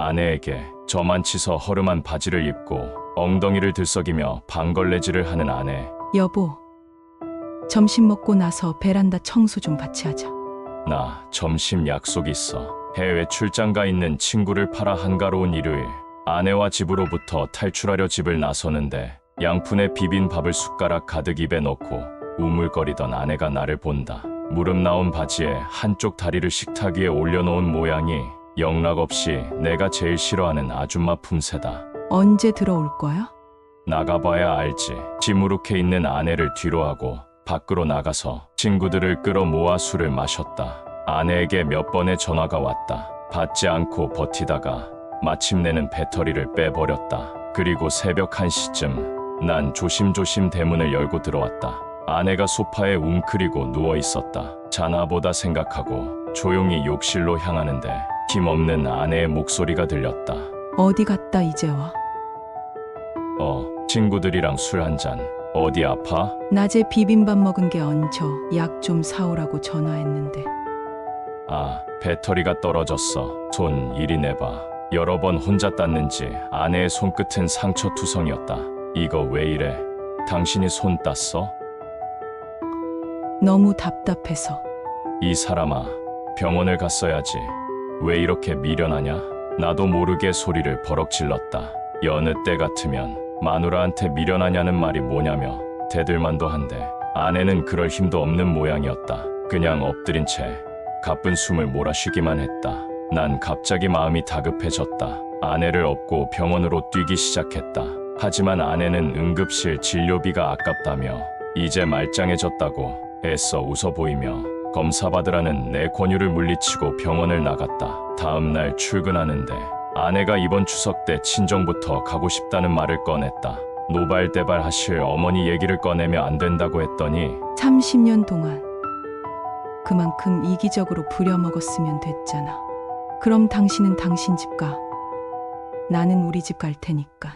아내에게 저만 치서 허름한 바지를 입고 엉덩이를 들썩이며 방걸레질을 하는 아내. 여보, 점심 먹고 나서 베란다 청소 좀 같이 하자. 나 점심 약속 있어. 해외 출장 가 있는 친구를 팔아 한가로운 일요일. 아내와 집으로부터 탈출하려 집을 나서는데 양푼에 비빈 밥을 숟가락 가득 입에 넣고 우물거리던 아내가 나를 본다. 무릎 나온 바지에 한쪽 다리를 식탁 위에 올려놓은 모양이 영락 없이 내가 제일 싫어하는 아줌마 품새다. 언제 들어올 거야? 나가봐야 알지. 지무룩해 있는 아내를 뒤로 하고 밖으로 나가서 친구들을 끌어 모아 술을 마셨다. 아내에게 몇 번의 전화가 왔다. 받지 않고 버티다가 마침내는 배터리를 빼버렸다. 그리고 새벽 1시쯤 난 조심조심 대문을 열고 들어왔다. 아내가 소파에 웅크리고 누워 있었다. 자나보다 생각하고 조용히 욕실로 향하는데 힘없는 아내의 목소리가 들렸다. 어디 갔다 이제 와? 어, 친구들이랑 술 한 잔. 어디 아파? 낮에 비빔밥 먹은 게 얹혀 약 좀 사오라고 전화했는데 아, 배터리가 떨어졌어. 손 이리 내봐. 여러 번 혼자 땄는지 아내의 손끝은 상처투성이었다. 이거 왜 이래? 당신이 손 땄어? 너무 답답해서 이 사람아, 병원을 갔어야지. 왜 이렇게 미련하냐? 나도 모르게 소리를 버럭 질렀다. 여느 때 같으면 마누라한테 미련하냐는 말이 뭐냐며 대들만도 한데 아내는 그럴 힘도 없는 모양이었다. 그냥 엎드린 채 가쁜 숨을 몰아쉬기만 했다. 난 갑자기 마음이 다급해졌다. 아내를 업고 병원으로 뛰기 시작했다. 하지만 아내는 응급실 진료비가 아깝다며 이제 말짱해졌다고 애써 웃어 보이며 검사 받으라는 내 권유를 물리치고 병원을 나갔다. 다음 날 출근하는데 아내가 이번 추석 때 친정부터 가고 싶다는 말을 꺼냈다. 노발대발 하실 어머니 얘기를 꺼내며 안 된다고 했더니 30년 동안 그만큼 이기적으로 부려먹었으면 됐잖아. 그럼 당신은 당신 집 가. 나는 우리 집 갈 테니까.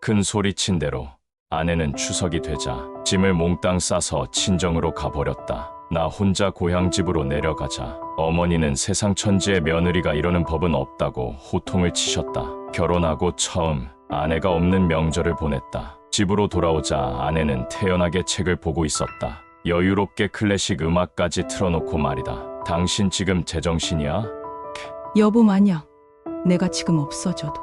큰 소리친 대로 아내는 추석이 되자 짐을 몽땅 싸서 친정으로 가버렸다. 나 혼자 고향집으로 내려가자 어머니는 세상 천지의 며느리가 이러는 법은 없다고 호통을 치셨다. 결혼하고 처음 아내가 없는 명절을 보냈다. 집으로 돌아오자 아내는 태연하게 책을 보고 있었다. 여유롭게 클래식 음악까지 틀어놓고 말이다. 당신 지금 제정신이야? 여보 만약 내가 지금 없어져도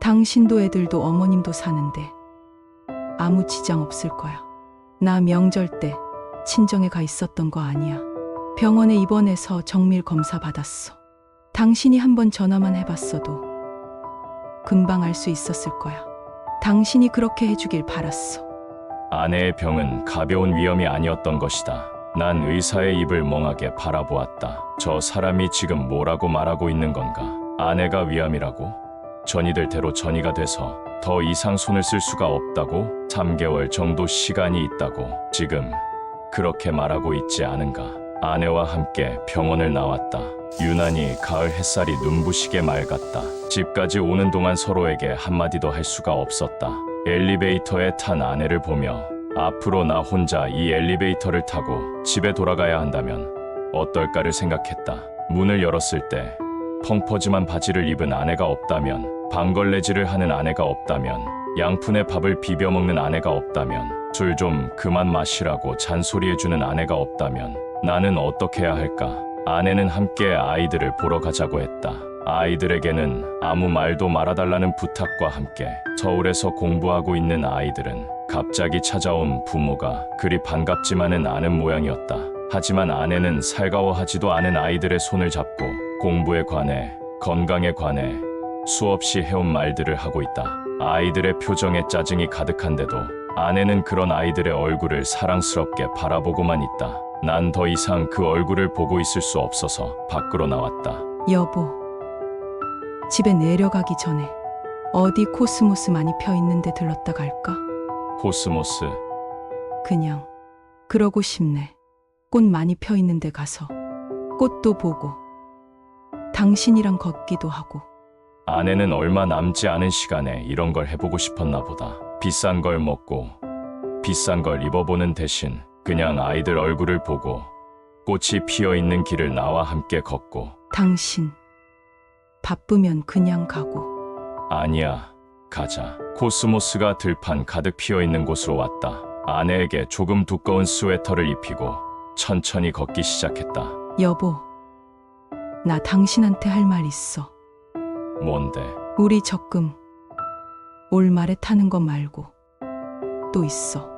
당신도 애들도 어머님도 사는데 아무 지장 없을 거야. 나 명절 때 친정에 가 있었던 거 아니야. 병원에 입원해서 정밀 검사 받았어. 당신이 한 번 전화만 해봤어도 금방 알 수 있었을 거야. 당신이 그렇게 해주길 바랐어. 아내의 병은 가벼운 위험이 아니었던 것이다. 난 의사의 입을 멍하게 바라보았다. 저 사람이 지금 뭐라고 말하고 있는 건가? 아내가 위암이라고? 전이들 대로 전이가 돼서 더 이상 손을 쓸 수가 없다고? 3개월 정도 시간이 있다고 지금 그렇게 말하고 있지 않은가? 아내와 함께 병원을 나왔다. 유난히 가을 햇살이 눈부시게 맑았다. 집까지 오는 동안 서로에게 한마디도 할 수가 없었다. 엘리베이터에 탄 아내를 보며 앞으로 나 혼자 이 엘리베이터를 타고 집에 돌아가야 한다면 어떨까를 생각했다. 문을 열었을 때 펑퍼짐한 바지를 입은 아내가 없다면 방걸레질을 하는 아내가 없다면 양푼에 밥을 비벼 먹는 아내가 없다면 술 좀 그만 마시라고 잔소리해주는 아내가 없다면 나는 어떻게 해야 할까? 아내는 함께 아이들을 보러 가자고 했다. 아이들에게는 아무 말도 말아달라는 부탁과 함께 서울에서 공부하고 있는 아이들은 갑자기 찾아온 부모가 그리 반갑지만은 않은 모양이었다. 하지만 아내는 살가워하지도 않은 아이들의 손을 잡고 공부에 관해 건강에 관해 수없이 해온 말들을 하고 있다. 아이들의 표정에 짜증이 가득한데도 아내는 그런 아이들의 얼굴을 사랑스럽게 바라보고만 있다. 난 더 이상 그 얼굴을 보고 있을 수 없어서 밖으로 나왔다. 여보, 집에 내려가기 전에 어디 코스모스 많이 펴 있는데 들렀다 갈까? 코스모스, 그냥 그러고 싶네. 꽃 많이 펴 있는데 가서 꽃도 보고 당신이랑 걷기도 하고 아내는 얼마 남지 않은 시간에 이런 걸 해보고 싶었나 보다. 비싼 걸 먹고 비싼 걸 입어보는 대신 그냥 아이들 얼굴을 보고 꽃이 피어 있는 길을 나와 함께 걷고 당신 바쁘면 그냥 가고. 아니야. 가자. 코스모스가 들판 가득 피어 있는 곳으로 왔다. 아내에게 조금 두꺼운 스웨터를 입히고 천천히 걷기 시작했다. 여보, 나 당신한테 할 말 있어. 뭔데? 우리 적금 올 말에 타는 거 말고 또 있어.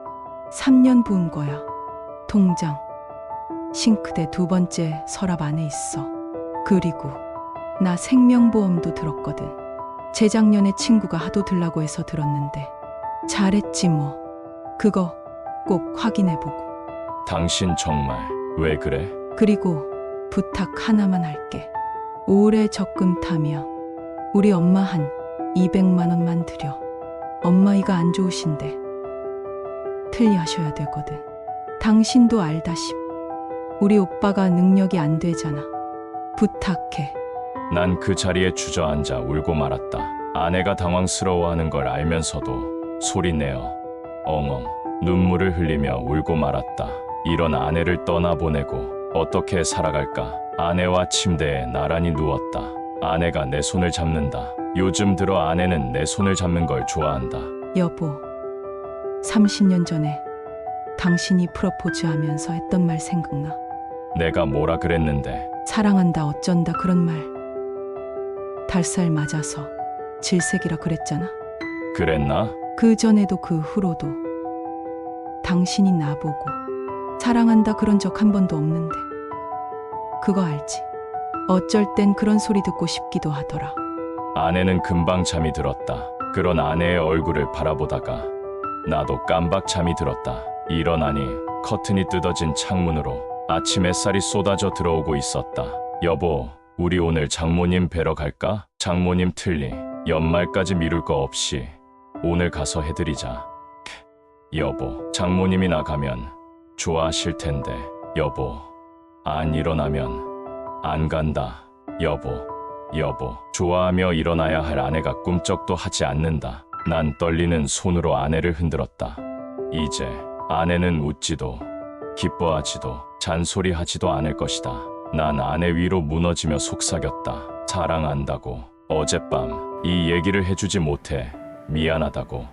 3년 부은 거야. 통장 싱크대 두 번째 서랍 안에 있어. 그리고 나 생명보험도 들었거든. 재작년에 친구가 하도 들라고 해서 들었는데 잘했지 뭐. 그거 꼭 확인해 보고. 당신 정말 왜 그래? 그리고 부탁 하나만 할게. 올해 적금 타면 우리 엄마 한 200만 원만 드려. 엄마 이가 안 좋으신데 틀리하셔야 되거든. 당신도 알다시피 우리 오빠가 능력이 안 되잖아. 부탁해. 난 그 자리에 주저앉아 울고 말았다. 아내가 당황스러워하는 걸 알면서도 소리내어 엉엉 눈물을 흘리며 울고 말았다. 이런 아내를 떠나보내고 어떻게 살아갈까? 아내와 침대에 나란히 누웠다. 아내가 내 손을 잡는다. 요즘 들어 아내는 내 손을 잡는 걸 좋아한다. 여보, 30년 전에 당신이 프로포즈 하면서 했던 말 생각나. 내가 뭐라 그랬는데 사랑한다 어쩐다 그런 말. 달살 맞아서 질색이라 그랬잖아. 그랬나? 그 전에도 그 후로도 당신이 나보고 사랑한다 그런 적 한 번도 없는데 그거 알지? 어쩔 땐 그런 소리 듣고 싶기도 하더라. 아내는 금방 잠이 들었다. 그런 아내의 얼굴을 바라보다가 나도 깜박 잠이 들었다. 일어나니 커튼이 뜯어진 창문으로 아침 햇살이 쏟아져 들어오고 있었다. 여보, 우리 오늘 장모님 뵈러 갈까? 장모님 틀리. 연말까지 미룰 거 없이 오늘 가서 해드리자. 여보, 장모님이 나가면 좋아하실 텐데. 여보, 안 일어나면 안 간다. 여보, 여보, 좋아하며 일어나야 할 아내가 꿈쩍도 하지 않는다. 난 떨리는 손으로 아내를 흔들었다. 이제 아내는 웃지도 기뻐하지도 잔소리하지도 않을 것이다. 난 아내 위로 무너지며 속삭였다. 사랑한다고 어젯밤 이 얘기를 해주지 못해 미안하다고